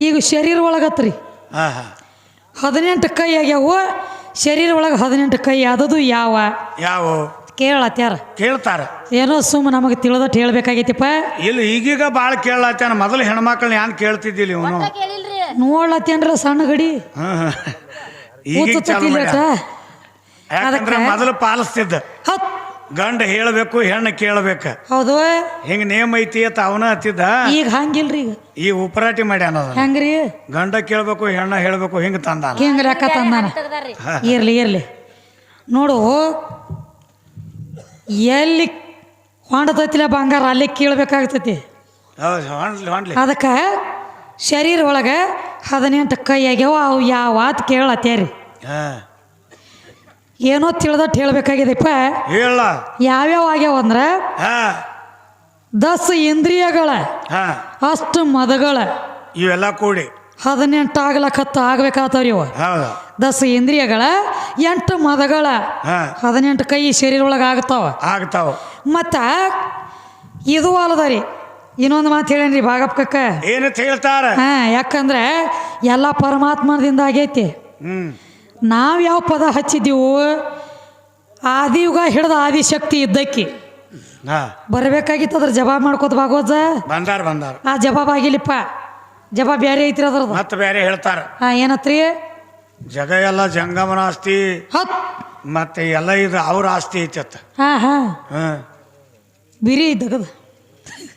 ಈಗ ಶರೀರ ಒಳಗತ್ರಿ ಹಾ ಹಾ. ಹದಿನೆಂಟು ಕೈ ಆಗ್ಯಾವು. ಶರೀರ ಒಳಗೆ ಹದಿನೆಂಟು ಕೈ ಆದದು ಯಾವ? ಯಾವ? ಕೇಳತ್ಯಾರ. ಕೇಳ್ತಾರ. ಏನೋ ಸುಮ್ ನಮಗೆ ತಿಳಿದಟ್ಟು ಹೇಳ್ಬೇಕಾಗೈತಿಪ್ಪ. ಇಲ್ಲಿ ಈಗೀಗ ಭಾಳ ಕೇಳತ್ತಾನ ಮೊದಲು ಹೆಣ್ಮಕ್ಳನ್ನ ಯಾನ್ ಕೇಳ್ತಿದ್ದಿಲ್ಲ ಇವನು? ನೋಡ್ಲತ್ತೇನ್ರ ಸಣ್ಣ ಗಡಿ? ಈಗ ಮೊದಲು ಪಾಲಿಸ್ತಿದ್ದ. ಗಂಡ ಹೇಳಬೇಕು ಹೆಣ್ಣು ಕೇಳಬೇಕ. ಹೌದು. ಹಿಂಗ ನೇಮ ಐತಿ ಅಂತ ಅವನ ಹತ್ತಿದ್ದ? ಈಗ ಹಂಗಿಲ್ರಿ ಈಗ. ಈ ಉಪರಾಟಿ ಮಾಡ್ಯಾನ ಅದನ್ನ. ಹೆಂಗ್ರಿ? ಗಂಡ ಕೇಳಬೇಕು ಹೆಣ್ಣ ಹೇಳಬೇಕು ಹಿಂಗ ತಂದ ಹಿಂಗ ತಂದಾನ. ತೆಗ್ದಾರ್ರಿ ಇರ್ಲಿ ಇರ್ಲಿ. ನೋಡು ಎಲ್ಲಿ ಹೊಂಡತೈತಿಲ್ಲ ಬಂಗಾರ ಅಲ್ಲಿ ಕೀಳ್ಬೇಕಾಗ್ತೈತಿ. ಹೌದು ಹೊಂಡ್ಲಿ ಹೊಂಡ್ಲಿ. ಅದಕ್ಕೆ ಶರೀರ ಒಳಗೆ ಹದಿನೆಂಟು ಕೈ ಆಗ್ಯಾವ ಅವು ಯಾವ ಅಂತ ಕೇಳತ್ತೇರಿ. ಹಾ. ಏನೋ ತಿಳಿದಟ್ಟು ಹೇಳ್ಬೇಕಾಗಿದೆಪ್ಪ ಹೇಳ. ಯಾವ್ಯಾವ ಆಗ್ಯಾವ ಅಂದ್ರೆ ಹಾ. ದಸ ಇಂದ್ರಿಯಗಳ ಹಾ. ಅಷ್ಟು ಮದಗಳ ಇವೆಲ್ಲ ಕೂಡಿ. ಹದಿನೆಂಟು ಆಗ್ಲಕತ್ತು ಆಗ್ಬೇಕಾಗ್ತಾವ್ರಿ ಇವ. ದಸ ಇಂದ್ರಿಯಗಳ ಎಂಟು ಮದಗಳ ಹದಿನೆಂಟು ಕೈ ಶರೀರ ಒಳಗೆ ಆಗ್ತಾವ. ಆಗ್ತಾವ. ಮತ್ತ ಇದು ಅಲ್ಲದರಿ ಇನ್ನೊಂದು ಮಾತು ಹೇಳೇನ್ರಿ ಭಾಗಪ್ಪಕ್ಕ ಏನಂತ ಹೇಳ್ತಾರ? ಹಾ ಯಾಕಂದ್ರೆ ಎಲ್ಲ ಪರಮಾತ್ಮದಿಂದ ಆಗೈತಿ. ಹ್ಮ್. ನಾವು ಯಾವ ಪದ ಹಚ್ಚಿದ್ದೀವು ಆದಿಯುಗ ಹಿಡಿದ ಆದಿಶಕ್ತಿ ಇದ್ದಕ್ಕಿ. ಹಾ. ಬರಬೇಕಾಗಿತ್ತು ಅದ್ರ ಜವಾಬ್ ಮಾಡ್ಕೋತ ಭಾಗವತ? ಬಂದಾರ ಬಂದಾರ. ಆ ಜವಾಬ್ ಆಗಿಲ್ಲಪ್ಪ ಜವಾಬ್ ಬೇರೆ ಐತ್ರಿ ಅದ್ರದ್ದು. ಮತ್ತೆ ಬೇರೆ ಹೇಳ್ತಾರ. ಹಾಂ ಏನತ್ರಿ? ಜಗ ಎಲ್ಲ ಜಂಗಮನ ಆಸ್ತಿ ಹತ್ ಮತ್ತೆ ಎಲ್ಲ ಇದು ಅವ್ರ ಆಸ್ತಿ ಐತಿ ಅತ್ತ. ಹಾ ಹಾಂ. ಹ್ಮ್ ಬಿರಿ ಇದ್ದಗದ.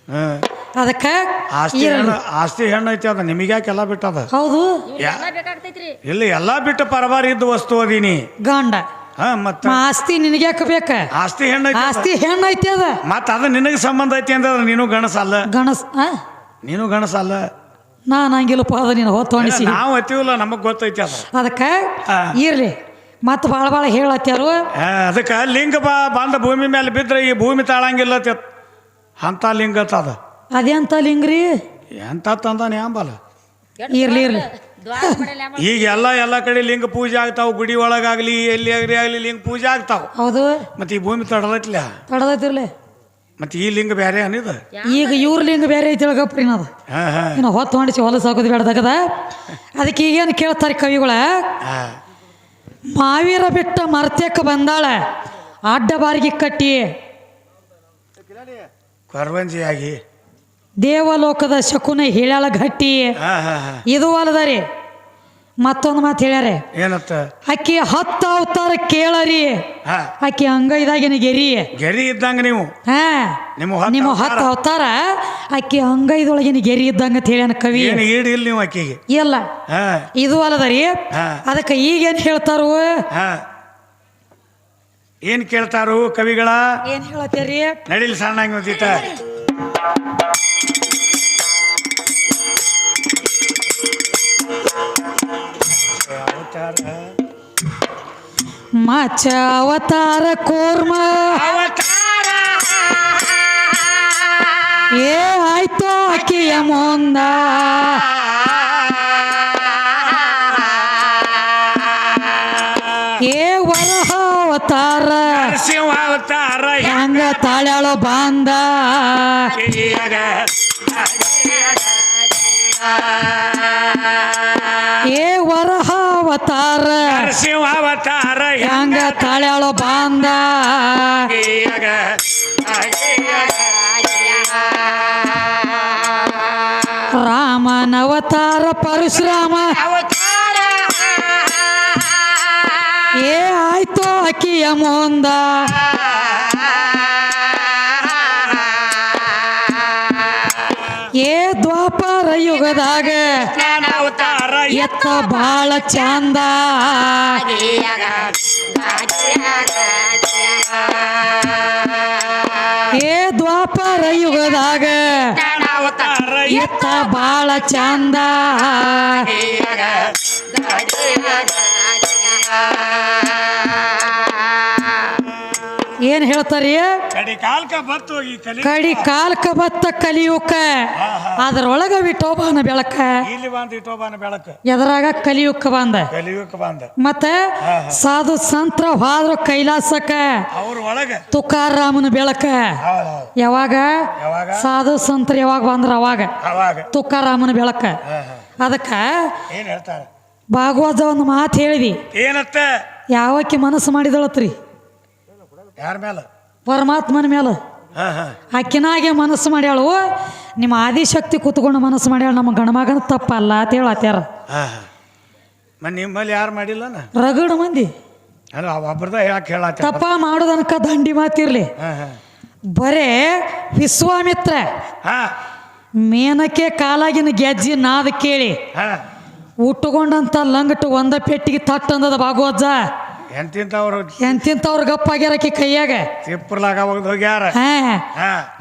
ಹ್ಮ್ ಅದಕ್ಕೆ ಆಸ್ತಿ ಹೆಣ್ಣು ಆಸ್ತಿ ಹೆಣ್ಣು ಐತಿ ಅದ ನಿಮಗ್ಯಾಕೆಲ್ಲ ಬಿಟ್ಟದ? ಹೌದು. ಇಲ್ಲಿ ಎಲ್ಲ ಬೇಕಾಗ್ತೈತ್ರಿ. ಇಲ್ಲ ಎಲ್ಲಾ ಬಿಟ್ಟು ಪರಬಾರ ಇದ್ದ ವಸ್ತು ಅದೀನಿ. ಗಂಡ. ಹಾ ಮತ್ತ ಮ ಆಸ್ತಿ ನಿನಗ್ಯಾಕ ಬೇಕ? ಆಸ್ತಿ ಹೆಣ್ಣು ಐತಿ ಅದ. ಆಸ್ತಿ ಹೆಣ್ಣು ಐತಿ ಅದ. ಮತ್ತ ಅದು ನಿನಗೆ ಸಂಬಂಧ ಐತಿ ಅಂದ್ರೆ ನೀನು ಗಣಸಲ್ಲ. ಗಣಸ್ ಆ? ನೀನು ಗಣಸಲ್ಲ. ನಾನು ಹಂಗಿಲ್ಲಪ್ಪ ಅದ ನೀನು ಹೊತ್ತು ಅನಿಸಿ ನಾವು ಹತ್ತಿವಲ್ಲ ನಮಗ್ ಗೊತ್ತೈತಿ ಅದ. ಅದಕ್ಕೆ. ಇರ್ಲಿ. ಮತ್ತೆ ಭಾಳ ಭಾಳ ಹೇಳತ್ತಾರು ಅದಕ್ಕೆ ಅದಕ್ಕ ಲಿಂಗ ಬಾ ಬಂದ ಭೂಮಿ ಮೇಲೆ ಬಿದ್ರೆ ಈ ಭೂಮಿ ತಾಳಂಗಿಲ್ಲ ಅಂತ ಲಿಂಗ ಅದ. ಅದೆಂತ ಲಿಂಗ್ರಿ ಎಂತ ತಂದಾನೆ ಅಂಬಲ್ಲ ಇರ್ಲಿ ಇರ್ಲಿ. ಈಗ ಎಲ್ಲ ಎಲ್ಲ ಕಡೆ ಲಿಂಗ ಪೂಜೆ ಆಗ್ತಾವ. ಗುಡಿ ಒಳಗಾಗ್ಲಿ ಎಲ್ಲಿ ಆಗ್ಲಿ ಆಗ್ಲಿ ಲಿಂಗ ಪೂಜೆ ಆಗ್ತಾವ. ಹೌದು. ಮತ್ತೆ ಈ ಭೂಮಿ ತಡದೈತಿಲ್ಲ ತಡದೈತಿರ್ಲಿ. ಮತ್ತೆ ಈ ಲಿಂಗ ಬೇರೆ ಅನಿದ ಈಗ ಇವ್ರ ಲಿಂಗ ಬೇರೆ ಐತಿ ಗಪ್ರಿ ಅದು. ಹಾ ಹಾ. ಇನ್ನು ಹೊತ್ತು ಹೊಂಡಿಸಿ ಹೊಲಸು ಹಾಕೋದು ಬೇಡದಾಗದ ಅದಕ್ಕೆ ಈಗೇನು ಕೇಳ್ತಾರೆ ಕವಿಗಳ? ಹಾ. ಮಾವೀರ ಬಿಟ್ಟ ಮರ್ತ್ಯಕ್ಕೆ ಬಂದಾಳ. ಅಡ್ಡ ಬಾರಿಗೆ ಕಟ್ಟಿ. ಕೊರವಂಜಿಯಾಗಿ. ದೇವಲೋಕದ ಶಕುನ ಹಿಳ್ಯಾಳ ಗಟ್ಟಿ ಇದು ಅಲ್ಲದರಿ ಮತ್ತೊಂದು ಮಾತು ಹೇಳ್ಯಾರೆ. ಏನತ್ತ ಅಕ್ಕಿ ಹತ್ತು ಅವತಾರ ಕೇಳರಿ. ಅಕ್ಕಿ ಹಂಗ ಅಂಗೈದಾಗಿನ ಗೆರಿ. ಗೆರಿ ಇದ್ದಂಗ ನೀವು? ಹಾ. ನಿಮ್ಮ ಹತ್ತು ಅವತಾರ. ಹತ್ತು ಹಂಗ ಇದೊಳಗಿನ ಅಂಗೈದೊಳಗಿನ ಗೆರಿ ಇದ್ದಂಗ ಅಂತ ಹೇಳ್ಯಾನ ಕವಿ. ಇಲ್ಲ ನೀವು ಅಕ್ಕಿಗೆ? ಇಲ್ಲ. ಇದು ಅಲ್ಲದರಿ. ಅದಕ್ಕೆ ಈಗೇನು ಹೇಳ್ತಾರು? ಹಾ. ಏನ್ ಕೇಳ್ತಾರು ಕವಿಗಳ? ಏನ್ ಹೇಳತ್ತೀರಿ? ನಡೀಲಿ ಸಣ್ಣ ಮಚ ಅವತಾರ ಕೂರ್ಮ. ಏ ಆಯ್ತು ಆಕೆಯ ಮುಂದ. ಏ ವರಹ ಅವತಾರ. ಸಿಂಹ ಅವತಾರ ಹೆಂಗ ತಾಳ್ಯಾಳೋ ಬಾಂದ. ಏ ವರಹ ಅವತಾರ. ನರಸಿಂಹ ಅವತಾರ ಹೆಂಗ ತಾಳ್ಯಾಳ ಬಾಂದ. ರಾಮನ ಅವತಾರ ಪರಶುರಾಮ. ಏ ಆಯ್ತು ಅಕ್ಕಿಯ ಮುಂದ. ಏ ದ್ವಾಪರ ಯುಗದಾಗ. ಎತ್ತ ಬಾಳ ಚಂದ. ಏ ದ್ವಾಪರ ಯುಗದಾಗ ಎತ್ತ ಬಾಳ ಚಂದ. ಏನ್ ಹೇಳ್ತಾರಿ? ಕಡಿ ಕಾಲ್ಕ ಬತ್ತು ಈ ಕಲಿ ಕಡಿ ಕಾಲ್ಕ ಬತ್ತ ಕಲಿಯುಕ. ಅದ್ರೊಳಗ ವಿಠೋಬಾನ ಬೆಳಕ. ಇಲ್ಲಿ ಬಂದ ಇಟ್ಟೋಬಾನ ಬೆಳಕು. ಎದರಾಗ ಕಲಿಯುಕ ಬಂದ. ಮತ್ತ ಬಂದ. ಮತ್ತೆ ಸಾಧು ಸಂತ್ರ ಹೋದ್ರು ಕೈಲಾಸಕ ಅವ್ರ ಒಳಗ. ತುಕಾರಾಮನ ಬೆಳಕ. ಯಾವಾಗ? ಯಾವಾಗ? ಸಾಧು ಸಂತ್ರ ಯಾವಾಗ ಬಂದ್ರ ಅವಾಗ. ತುಕಾರ ತುಕಾರಾಮನ ಬೆಳಕ. ಅದಕ್ಕ ಏನ್ ಹೇಳ್ತಾರ? ಭಾಗವತ ಒಂದು ಮಾತು ಹೇಳಿದಿ. ಏನತ್ತ? ಯಾವಕ್ಕೆ ಮನಸ್ಸು ಮಾಡಿದಳತ್ರಿ? ಯಾರ ಮೇಲ ಪರಮಾತ್ಮನ ಹಾ ಹಾ. ಆಕಿನಾಗೆ ಮನಸ್ಸು ಮಾಡ್ಯಾಳು ನಿಮ್ಮ ಆದಿಶಕ್ತಿ ಕೂತ್ಕೊಂಡು ಮನಸ್ಸು ಮಾಡ್ಯಾಳು ನಮ್ಮ ಗಣಮಗನ ತಪ್ಪಲ್ಲ ಅಂತ ಹೇಳತ್ಯಾರ. ಹಾ ಹಾ. ಮನ್ ನಿಮ್ಮಲ್ಲಿ ಯಾರು ಮಾಡಿಲ್ಲನ ರಗಡ ಮಂದಿ. ಅಲ್ಲ ಒಬ್ರದ ಯಾಕೆ ಹೇಳತ್ತ ತಪ್ಪ ಮಾಡೋದನಕ ದಂಡಿ ಮಾತಿರ್ಲಿ. ಹಾ ಹಾ. ಬರೇ ವಿಶ್ವಾಮಿತ್ರ. ಹಾ. ಮೇನಕ್ಕೆ ಕಾಲಾಗಿನ ಗೆಜ್ಜಿ ನಾದ ಕೇಳಿ. ಹಾ. ಉಟ್ಟುಕೊಂಡಂತ ಲಂಗಟ್ಟು ಒಂದ ಪೆಟ್ಟಿಗೆ ತಟ್ಟಂದದ ಭಾಗವಜ್ಜ ಎಂತಿಂತವ್ರು ಎಂತಿಂತವ್ರ ಗಪ್ಪಾಗ್ಯಾರಕಿ ಕೈಯಾಗ? ತಿಪ್ಪರ್ಲಾಗ ಹೋಗ್ದು ಹೋಗ್ಯಾರ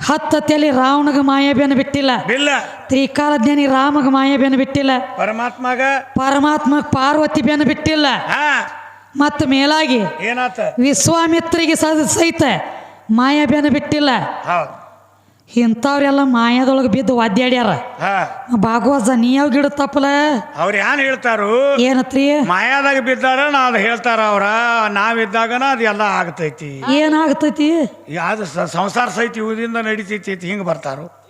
ಹತ್ತ ತಲೆ ರಾವಣಗ ಮಾಯ ಬೆನ್ನು ಬಿಟ್ಟಿಲ್ಲ. ಬಿಲ್ಲ. ತ್ರಿಕಾಲ ಜ್ಞಾನಿ ರಾಮಗ ಮಾಯ ಬೆನ್ನು ಬಿಟ್ಟಿಲ್ಲ. ಪರಮಾತ್ಮಗ ಪರಮಾತ್ಮ ಪಾರ್ವತಿ ಬೆನ್ನು ಬಿಟ್ಟಿಲ್ಲ. ಮತ್ತ ಮೇಲಾಗಿ ಏನಾತ? ವಿಶ್ವಾಮಿತ್ರಿಗೆ ಸಹಿತ ಮಾಯ ಬೆನ್ನು ಬಿಟ್ಟಿಲ್ಲ. ಹೌದು. ಇಂಥವ್ರೆಲ್ಲ ಮಾಯದೊಳಗೆ ಬಿದ್ದು ಒದ್ದಾಡ್ಯಾರ. ಭಾಗವತ ನೀ ಯಾವ ಗಿಡ ತಪ್ಪಲ? ಅವ್ರು ಏನ್ ಹೇಳ್ತಾರು? ಏನತ್ರಿ? ಮಾಯಾದಾಗ ಬಿದ್ದಾರ ನಾ ಅದು ಹೇಳ್ತಾರ ಅವ್ರ. ನಾವಿದ್ದಾಗನ ಅದೆಲ್ಲ ಆಗ್ತೈತಿ. ಏನಾಗ್ತೈತಿ ಯಾವ್ದು ಸಂಸಾರ ಸಹಿತ ಇವುದಿಂದ ನಡಿತೈತಿ ಹಿಂಗ್ ಬರ್ತಾರು.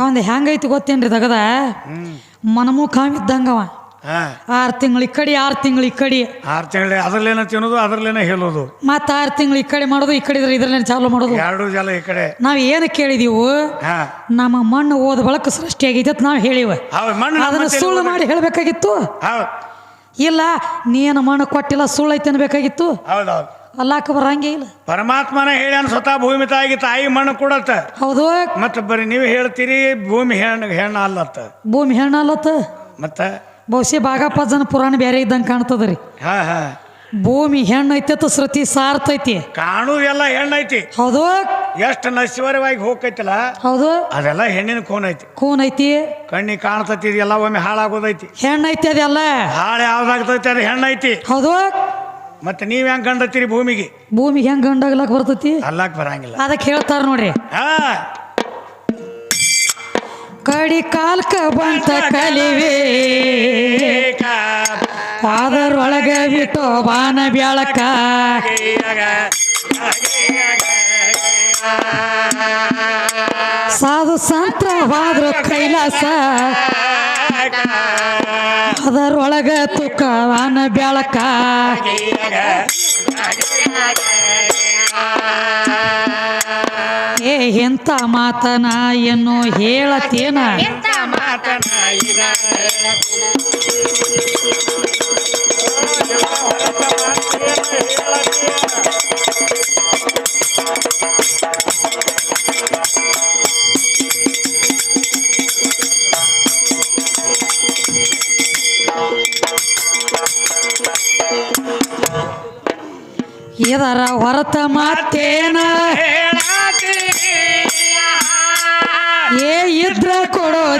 ಅವಂದ ಹೆಂಗೈತಿ ಗೊತ್ತೇನ್ರಿ ತಗದ ಹ್ಮ್. ಮನಮುಖ ಇದ್ದಂಗವ ಹಾ ಆರು ತಿಂಗಳು ಈ ಕಡೆ ಆರು ತಿಂಗಳು ಈ ಕಡೆ. ಆರು ತಿಂಗಳ ಅದ್ರಲ್ಲೇನ ತಿನ್ನೋದು ಅದ್ರಲ್ಲೇನ ಹೇಳೋದು. ಮತ್ತು ಆರು ತಿಂಗಳು ಈ ಕಡೆ ಮಾಡೋದು ಈ ಕಡೆ ಇದ್ರೆ ಇದ್ರಲ್ಲೇನೆ ಚಾಲು ಮಾಡೋದು. ಎರಡು ಜಲ ಈ ಕಡೆ. ನಾವು ಏನು ಕೇಳಿದೀವು ಹಾ. ನಮ್ಮ ಮಣ್ಣು ಓದ ಬಳಕ ಸೃಷ್ಟಿ ಆಗೈತೆ ಅಂತ ನಾವು ಹೇಳಿವ. ಅದನ್ನ ಸುಳ್ಳು ಮಾಡಿ ಹೇಳಬೇಕಾಗಿತ್ತು. ಇಲ್ಲ ನೀನು ಮಣ್ಣು ಕೊಟ್ಟಿಲ್ಲ ಸುಳ್ಳು ಐತೆ ಅನ್ಬೇಕಾಗಿತ್ತು. ಅಲ್ಲಾಕ ಬರಂಗೇ ಇಲ್ಲ. ಪರಮಾತ್ಮನ ಹೇಳ್ಯಾನ ಸ್ವತಃ ಭೂಮಿ ತಾಯಿ ತಾಯಿ ಮಣ್ಣು ಕೊಡತ್ತ. ಹೌದು. ಮತ್ತೆ ಬರೀ ನೀವು ಹೇಳ್ತೀರಿ ಭೂಮಿ ಹೆಣ್ಣು ಹೆಣ್ಣು ಅಲ್ಲತ್ತ. ಭೂಮಿ ಹೆಣ್ಣು ಅಲ್ಲತ್ತ. ಮತ್ತೆ? ಬಹುಶಃ ಬಾಗಪ್ಪ ಜನ ಪುರಾಣ ಬೇರೆ ಇದ್ದಂಗೆ ಕಾಣ್ತದ್ರಿ. ಹಾ ಹಾ. ಭೂಮಿ ಹೆಣ್ಣು ಐತೆ ಶ್ರುತಿ ಸಾರ್ತೈತಿ ಹೆಣ್ಣು ಹೆಣ್ಣೈತಿ ಹೌದು. ಎಷ್ಟು ನಶ್ವರವಾಗಿ ಹೋಗ್ತೈತಲ್ಲ? ಹೌದು. ಅದೆಲ್ಲ ಹೆಣ್ಣಿನ ಕೋನ್ ಐತಿ. ಕೂನ್ ಐತಿ. ಕಣ್ಣಿ ಕಾಣ್ತೈತಿ ಇದೆಲ್ಲ ಒಮ್ಮೆ ಹಾಳಾಗೋದೈತಿ. ಹೆಣ್ಣು ಐತಿ ಅದೆಲ್ಲ. ಹಾಳೆ ಯಾವ್ದಾಗ್ತೈತಿ ಅದು ಹೆಣ್ಣೈತಿ ಹೌದು. ಮತ್ತೆ ನೀವ್ ಹೆಂಗ್ ಕಂಡತ್ತೀರಿ ಭೂಮಿಗೆ? ಭೂಮಿ ಹೆಂಗ್ ಗಂಡಾಗ್ಲಕ್ ಬರ್ತೈತಿ? ಅಲ್ಲಾಕ್ ಬರಂಗಿಲ್ಲ. ಅದಕ್ಕೆ ಹೇಳ್ತಾರ ನೋಡ್ರಿ. ಹಾ. ಕಡಿ ಕಾಲ್ಕ ಬಂತ ಕಲಿವೆ. ಅದರೊಳಗ ಬಿಟ್ಟು ಬಾನ ಬೆಳಕ ಸಾಧು ಸಂತ್ರವಾದ್ರು ಕೈಲಾಸ. ಅದರೊಳಗ ತುಕ ಬಾನ ಬೆಳಕ ಏ ಎಂತ ಮಾತನ ಏನು ಹೇಳತೇನ ಇದರ ಹೊರತ ಮಾತೇನ?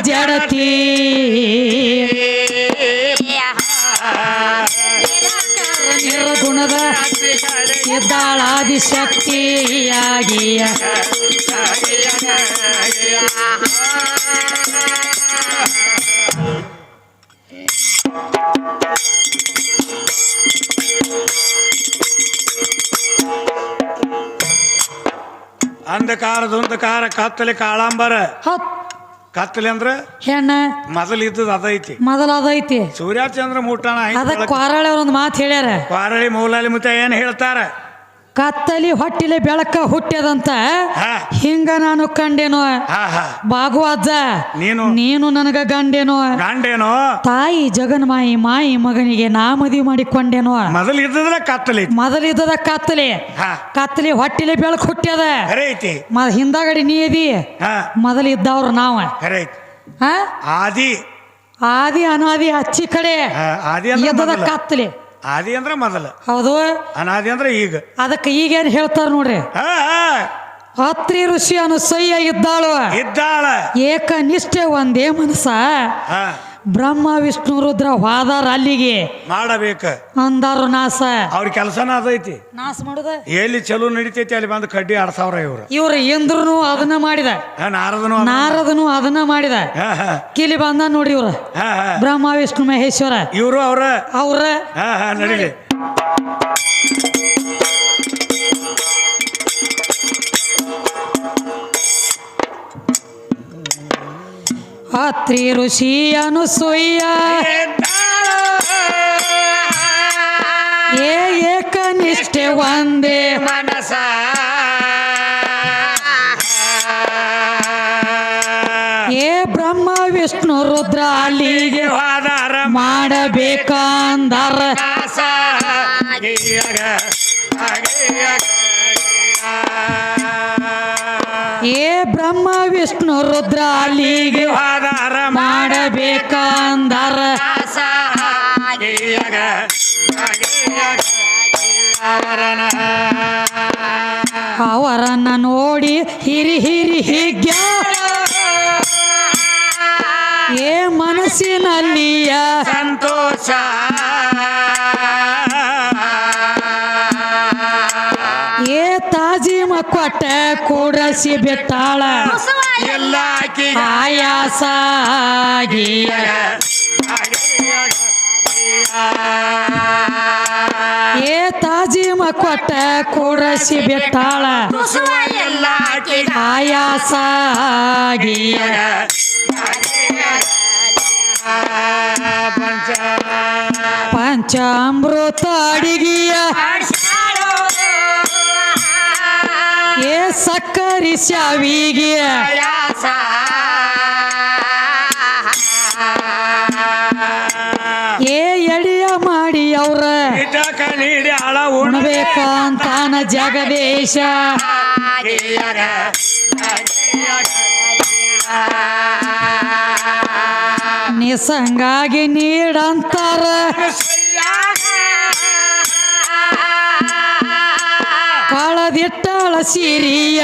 ಜಡತಿ. ನಿರ್ಗುಣದ ಇದ್ದಾಳಾದಿ ಶಕ್ತಿಯಾಗಿಯ. ಅಂಧಕಾರ ಕತ್ತಲೆ ಕಾಳಾಂಬರ. ಹತ್ ಕತ್ತಲೆ ಅಂದ್ರ ಹೆಣ್ಣ ಮೊದಲ ಇದ್ದದ ಅದೈತಿ. ಮೊದಲ ಅದೈತಿ. ಸೂರ್ಯಚಂದ್ರ ಚಂದ್ರ ಮುಟ್ಟಾನ ಅದಕ್ಕೆ ಕ್ವಾರಳೆ ಒಂದು ಮಾತು ಹೇಳ್ಯಾರ. ಕ್ವಾರಳಿ ಮೌಲಾಲಿ ಮುತ್ತ ಏನು ಹೇಳ್ತಾರ? ಕತ್ತಲಿ ಹೊಟ್ಟಿಲೆ ಬೆಳಕ ಹುಟ್ಟ್ಯದಂತ ಹಿಂಗ ನಾನು ಕಂಡೇನೋ? ಭಾಗವಜ್ಜ ನೀನು? ನೀನು ನನಗ ಗಂಡೇನೋ? ಗಂಡೇನೋ? ತಾಯಿ ಜಗನ್ ಮಾಯಿ ಮಗನಿಗೆ ನಾ ಮದುವೆ ಮಾಡಿಕೊಂಡೇನೋ? ಮೊದಲು ಕತ್ತಲಿ. ಮೊದಲಿದ್ದದ ಕತ್ತಲಿ. ಕತ್ತಲಿ ಹೊಟ್ಟಿಲೆ ಬೆಳಕು ಹುಟ್ಟ್ಯದ ಹಿಂದಾಗಡಿ ನೀ ಅದಿ ಹಾ. ಮೊದಲು ಇದ್ದವ್ರು ನಾವ. ಐತಿ. ಹಾ? ಆದಿ. ಆದಿ ಅನಾದಿ ಅಚ್ಚಿ ಕಡೆ ಕತ್ತಲಿ. ಆದಿ ಅಂದ್ರೆ ಮೊದಲ. ಹೌದು. ಅನಾದಿ ಅಂದ್ರೆ ಈಗ. ಅದಕ್ಕೆ ಈಗ ಏನ್ ಹೇಳ್ತಾರ ನೋಡ್ರಿ? ಅತ್ರಿ ಋಷಿ ಅನುಸಯ್ಯ ಇದ್ದಾಳು. ಇದ್ದಾಳ ಏಕನಿಷ್ಠೆ ಒಂದೇ ಮನಸ್ಸ? ಬ್ರಹ್ಮ ವಿಷ್ಣು ರುದ್ರ ಹೋದಾರ ಅಲ್ಲಿಗೆ. ಮಾಡಬೇಕ. ಅಂದಾರು ನಾಸ. ಅವ್ರ ಕೆಲಸನ ಅದೈತಿ ನಾಶ ಮಾಡುದ? ಎಲ್ಲಿ ಚಲೋ ನಡಿತೈತಿ ಅಲ್ಲಿ ಬಂದು ಕಡ್ಡಿ ಆಡ್ಸಾವ್ರ ಇವ್ರು. ಇವ್ರು ಇಂದ್ರನು ಅದನ್ನ ಮಾಡಿದ. ಹಾ, ನಾರದನು ನಾರದನು ಅದನ್ನ ಮಾಡಿದ. ಹಾ ಹಾ. ಕಿಲಿ ಬಂದ ನೋಡಿ ಇವ್ರ. ಹಾ ಹಾ. ಬ್ರಹ್ಮ ವಿಷ್ಣು ಮಹೇಶ್ವರ. ಇವರು ಅವ್ರ. ಅವ್ರ. ಹಾ ಹಾ ನಡೀಲಿ. ಅತ್ರಿ ಋಷಿ ಅನುಸೂಯ ಏ ಏಕನಿಷ್ಠೆ ಒಂದೇ ಮನಸ ಏ ಬ್ರಹ್ಮ ವಿಷ್ಣು ರುದ್ರ ಅಲ್ಲಿಗೆ ಮಾಡಬೇಕಂದರ. ಮಾಡಬೇಕಂದಾರ ವಿಷ್ಣು ರುದ್ರ ಅಲ್ಲಿಗೆ ಮಾಡಬೇಕಂದರ. ಅವರನ್ನ ನೋಡಿ ಹಿರಿ ಹಿರಿ ಹಿಗ್ಯ. ಏ ಮನಸ್ಸಿನಲ್ಲಿಯ ಸಂತೋಷ. ಏ ತಾಜಿಮ ಕೊಟ್ಟ ಕೂಡಸಿ ಬಿಟ್ಟಾಳ. ಎಲ್ಲ ಆಯಾಸ. ಏ ತಾಜಿಮ ಕೊಟ್ಟ ಕೂಡಸಿ ಬಿಟ್ಟಾಳ ಆಯಾಸ ಪಂಚ ಪಂಚಾಮೃತ ಅಡಿಗೆಯ ಏ ಸಕ್ಕರಿ ಶಾವಿಗೆ. ಏ ಎಡಿಯ ಮಾಡಿ ಅವ್ರ. ಉಣಬೇಕಂತಾನ ಜಗದೇಶ. ನಿಸಂಗಾಗಿ ನೀಡಂತಾರ. ಸಿರಿಯ.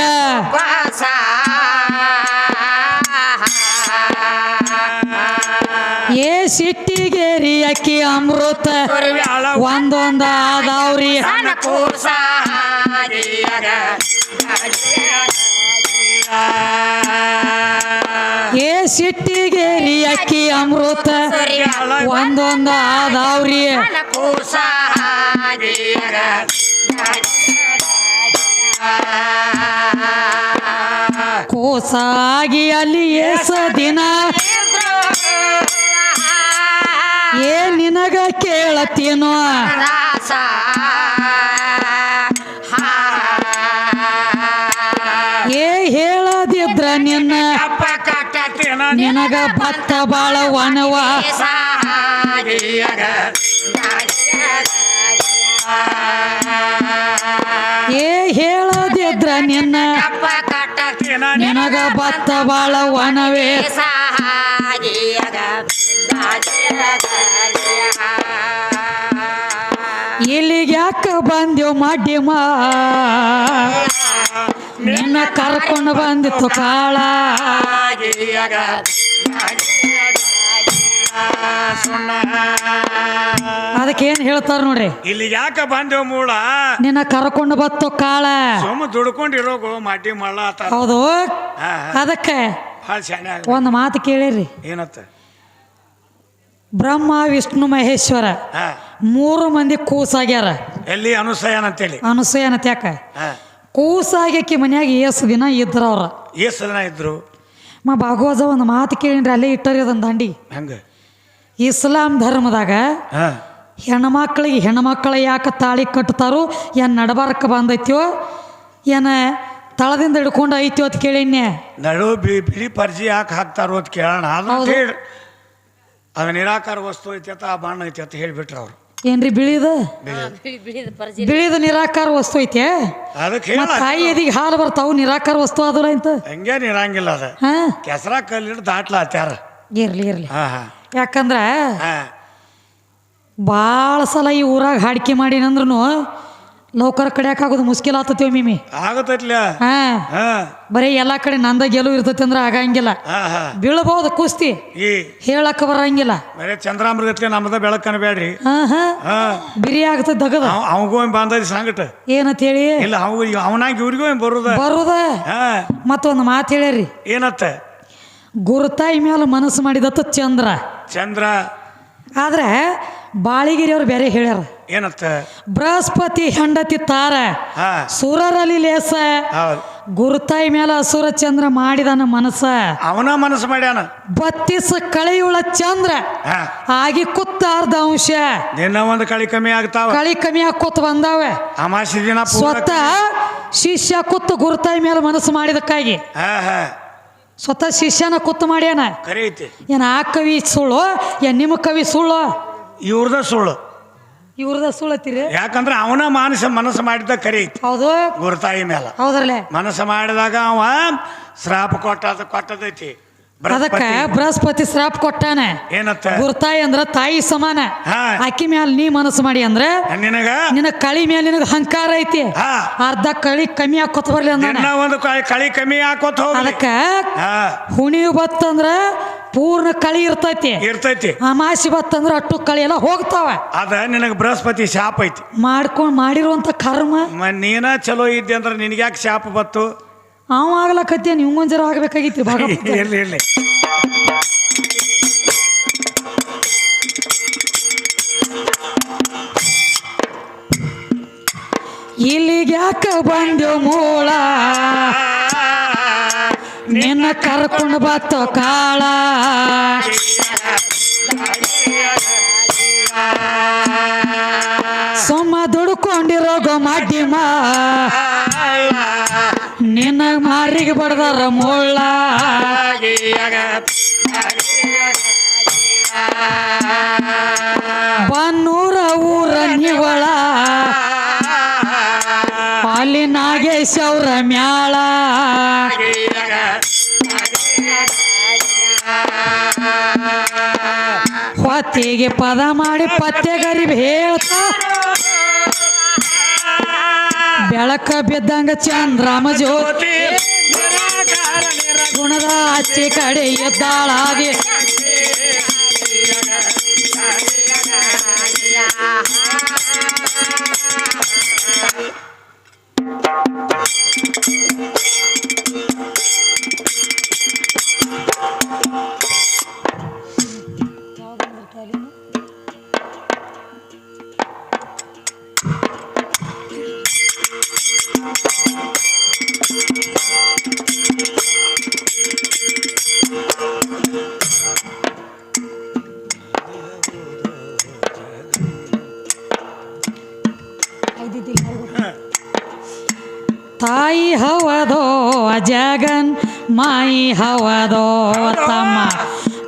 ಏ ಸಿಟ್ಟಿಗೇರಿ ಅಕ್ಕಿ ಅಮೃತ. ಒಂದೊಂದ ಆದಾವ್ರಿ. ಏ ಸಿಟ್ಟಿಗೇರಿ ಅಕ್ಕಿ ಅಮೃತ. ಒಂದೊಂದ ಆದಾವ್ರಿ. ಕೋಸಾಗಿ ಅಲ್ಲಿ ಏಸ ದಿನ. ಏ ನಿನಗ ಕೇಳತೀನೋ ಏ ಹೇಳದಿದ್ರ ನಿನ್ನ. ನಿನಗ ಭತ್ತ ಬಾಳ ವನವ ನಿನ್ನ ನಿನಗ ಭತ್ತ ಬಾಳ ವನವೇ. ಇಲ್ಲಿಗೆ ಯಾಕ ಬಂದೆವು ಮಡ್ಯಮ ನಿನ್ನ ಕರ್ಕೊಂಡು ಬಂದಿತ್ತು ಕಾಳ. ಅದಕ್ಕೆ ಏನ್ ಹೇಳ್ತಾರ ನೋಡ್ರಿ? ಇಲ್ಲಿ ಯಾಕ ಬಂದೇವ್ ಮೂಳ? ನಿನ್ನ ಕರ್ಕೊಂಡು ಬತ್ತೋ ಕಾಳ. ಸುಮ್ಮ ದುಡ್ಕೊಂಡಿರೋಗು ಮಾಟಿ ಮಳ್ಳ ಆತ ಹೌದು. ಅದಕ್ಕ ಒಂದು ಮಾತು ಕೇಳಿರಿ. ಏನತ್ತ ಬ್ರಹ್ಮ ವಿಷ್ಣು ಮಹೇಶ್ವರ ಮೂರು ಮಂದಿ ಕೂಸಾಗ್ಯಾರ. ಎಲ್ಲಿ? ಅನುಸಯನ ಅಂತೇಳಿ. ಅನುಸಯನ ತ್ಯಾಕ ಹಾ. ಕೂಸಾಗ್ಯಾಕಿ ಮನ್ಯಾಗ ಏಸು ದಿನ ಇದ್ರ ಅವ್ರ ದಿನ ಇದ್ರು. ಮಾ ಭಾಗವತ ಒಂದು ಮಾತು ಕೇಳಿನ್ರಿ ಅಲ್ಲೇ ಇಟ್ಟರಿ ಅದನ್ನ ದಂಡಿ. ಹಂಗ? ಇಸ್ಲಾಂ ಧರ್ಮದಾಗ ಹಾ. ಹೆಣ್ಮಕ್ಳಿಗೆ ಹೆಣ್ಮಕ್ಳ ಯಾಕೆ ತಾಳಿ ಕಟ್ತಾರೋ ಏನು ನಡಬಾರಕ್ಕೆ ಬಂದೈತ್ಯೋ ಏನ ತಳದಿಂದ ಹಿಡ್ಕೊಂಡು ಐತಿ ಅಂತ ಕೇಳಿನ್ಯ ನಡು ಬಿ ಬಿಳಿ ಪರ್ಜಿ ಯಾಕೆ ಹಾಕ್ತಾರೋ ಅಂತ ಕೇಳೋಣ. ಅದು ಅದು ನಿರಾಕಾರ ವಸ್ತು ಐತಿ ಅಂತ ಆ ಬಾಣ ಐತಿ ಅಂತ ಹೇಳಿಬಿಟ್ರು ಅವ್ರು. ಏನ್ರಿ ಬಿಳಿದ? ಬಿಳಿದ ನಿರಾಕಾರ ವಸ್ತು ಐತೆ? ಅದಕ್ಕೆ ತಾಯಿ ಎದಿಗೆ ಹಾಲು ಬರ್ತಾವು ನಿರಾಕಾರ ವಸ್ತು ಆದ್ರ ಅಂತ ಹಂಗೇನು ಇರಂಗಿಲ್ಲ ಅದ. ಹಾ. ಕೆಸರ ಕಲ್ಲಿಟ್ಟು ದಾಟ್ಲಾತ್ಯಾರ ಇರ್ಲಿ ಇರ್ಲಿ. ಹಾ ಹಾ. ಯಾಕಂದ್ರ ಹಾ. ಭಾಳ ಸಲ ಈ ಊರಾಗ ಹಾಡಿಕೆ ಮಾಡಿನಂದ್ರೂ ಲೌಕರ್ ಕಡಿಯಾಕಾಗೋದು ಮುಸ್ಕಿಲ್ ಆತತೀವಿ ಮಿಮಿ ಆಗತೈತ್ಲ. ಹಾ. ಬರೀ ಎಲ್ಲಾ ಕಡೆ ನಂದ ಗೆಲುವು ಇರ್ತೈತಿ ಅಂದ್ರೆ ಆಗಂಗಿಲ್ಲ. ಬೀಳಬಹುದು ಕುಸ್ತಿ. ಹೇಳಕ್ ಬರಂಗಿಲ್ಲ. ಬರೇ ಚಂದ್ರಾಮೃಗತ್ಲೆ ನಮ್ದ ಬೆಳಕನ ಬೇಡ್ರಿ ಹಾ ಹಾ. ಹಾ. ಬಿರಿ ಆಗ್ತದ ದಗದ. ಅವ ಅವಂಗೂ ಬಂದೈತಿ ಸಂಗಟ. ಏನಂತ ಹೇಳಿ ಇಲ್ಲ ಅವ ಅವನಾಗಿ ಇವ್ರಿಗೂ ಬರುದ. ಬರುದ. ಹಾ. ಮತ್ತೊಂದು ಮಾತು ಹೇಳ್ಯಾರಿ. ಏನತ್ತ? ಗುರುತಾಯಿ ಮೇಲೆ ಮನಸ್ಸು ಮಾಡಿದತ್ತ ಚಂದ್ರ. ಚಂದ್ರ. ಆದ್ರೆ ಬಾಳಿಗಿರಿ ಅವ್ರು ಬೇರೆ ಹೇಳ್ಯಾರ. ಏನತ್ತ ಬೃಹಸ್ಪತಿ ಹೆಂಡತಿ ತಾರ ಹಾ. ಸುರರಲ್ಲಿ ಲೇಸ ಗುರುತಾಯಿ ಮೇಲೆ ಅಸುರ ಚಂದ್ರ ಮಾಡಿದನ ಮನಸ್ಸ. ಅವನ ಮನಸ್ಸು ಮಾಡ್ಯಾನ. ಬತ್ತಿಸ ಕಳೆಯುಳ ಚಂದ್ರ ಆಗಿ ಕುತ್ತ ಅರ್ಧ ಅಂಶ. ದಿನ ಒಂದು ಕಳಿ ಕಮ್ಮಿ ಆಗ್ತಾವ. ಕಳಿ ಕಮ್ಮಿ ಕೂತ್ ಬಂದಾವೆ. ಅಮಾಸಿ ದಿನ ಸ್ವತಃ ಶಿಷ್ಯ ಕುತ್ತ ಗುರುತಾಯಿ ಮೇಲೆ ಮನಸ್ಸು ಮಾಡಿದಕ್ಕಾಗಿ. ಸ್ವತಃ ಶಿಷ್ಯನ ಕೂತು ಮಾಡ್ಯಾನ? ಕರೆ ಐತಿ ಏನ್ ಆ ಕವಿ ಸುಳ್ಳು? ಏನ್ ನಿಮ್ಮ ಕವಿ ಸುಳ್ಳು? ಇವ್ರದ ಸುಳ್ಳು. ಇವ್ರದ ಸುಳ್ಳತ್ತೀರಿ ಯಾಕಂದ್ರೆ ಅವನ ಮಾನಸ ಮನಸ್ಸು ಮಾಡಿದ ಕರೆ ಐತಿ. ಹೌದು. ಗುರುತಾಯಿ ಮೇಲೆ ಹೌದ್ರಲ್ಲೇ? ಮನಸ್ಸು ಮಾಡಿದಾಗ ಅವ ಶ್ರಾಪ ಕೊಟ್ಟದ ಕೊಟ್ಟದೈತಿ ಅದಕ್ಕ ಬೃಹಸ್ಪತಿ ಶ್ರಾಪ್ ಕೊಟ್ಟಾನೆ. ಏನತ್ತ? ಗುರ್ತಾಯಿ ಅಂದ್ರ ತಾಯಿ ಸಮಾನ. ಅಕ್ಕಿ ಮ್ಯಾಲ ನೀ ಮನಸ್ಸು ಮಾಡಿ ಅಂದ್ರೆ ನಿನಗ? ನಿನ್ನ ಕಳಿ ಮೇಲೆ ನಿನಗ ಹಂಕಾರ ಐತಿ. ಅರ್ಧ ಕಳಿ ಕಮ್ಮಿ ಹಾಕೋತ ಬರ್ಲಿ ಒಂದು ಕಳಿ- ಕಮ್ಮಿ ಹಾಕೋತ ಅದಕ್ಕ ಹಾ. ಹುಣಿವು ಬತ್ತಂದ್ರ ಪೂರ್ಣ ಕಳಿ ಇರ್ತೈತಿ. ಇರ್ತೈತಿ. ಅಮಾಸಿ ಬತ್ತಂದ್ರ ಅಟ್ಟು ಕಳಿ ಎಲ್ಲ ಹೋಗ್ತಾವ. ಅದ ನಿನಗ ಬೃಹಸ್ಪತಿ ಶಾಪ ಐತಿ. ಮಾಡ್ಕೊಂಡ್ ಮಾಡಿರುವಂತ ಕರ್ಮ. ನೀನ ಚಲೋ ಇದ್ದೆ ಅಂದ್ರೆ ನಿನಗ್ಯಾಕೆ ಶಾಪ ಬತ್ತು? ಅವ ಆಗ್ಲಕತ್ಯ ನೀವು ಜರ ಆಗ್ಬೇಕಾಗಿತ್ತು ಇರ್ಲಿ ಇರ್ಲಿ. ಇಲ್ಲಿಗೆ ಯಾಕ ಬಂದೆವು ಮೂಳ? ನಿನ್ನ ಕರ್ಕೊಂಡು ಬತ್ತೋ ಕಾಳ? ಸುಮ್ಮ ದುಡ್ಕೊಂಡಿರೋ ಮಡ್ಡಿಮ? ನಿನ್ನ ಮಾರಿಗೆ ಬಡದಾರ ಮುಳ್ಳ ಬನ್ನೂರ ಊರ ನಿವಳ ಅಲ್ಲಿ ನಾಗೇಶ್ ಅವ್ರ ಮ್ಯಾಳ. ಹೊತ್ತಿಗೆ ಪದ ಮಾಡಿ ಪತ್ತೆಗರಿಬ್ ಹೇಳ್ತಾ ಬೆಳಕ ಬಿದ್ದಂಗ ಚಂದ್ರಮ ಜ್ಯೋತಿ ಗುಣದ ಆಚೆ ಕಡೆ ಎದ್ದಾಳಾಗಿ.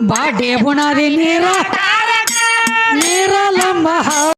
ಬಾಡೆ ಬುಣದಿ ನೀರ ನೀರ ಲಂಬ ಹವ.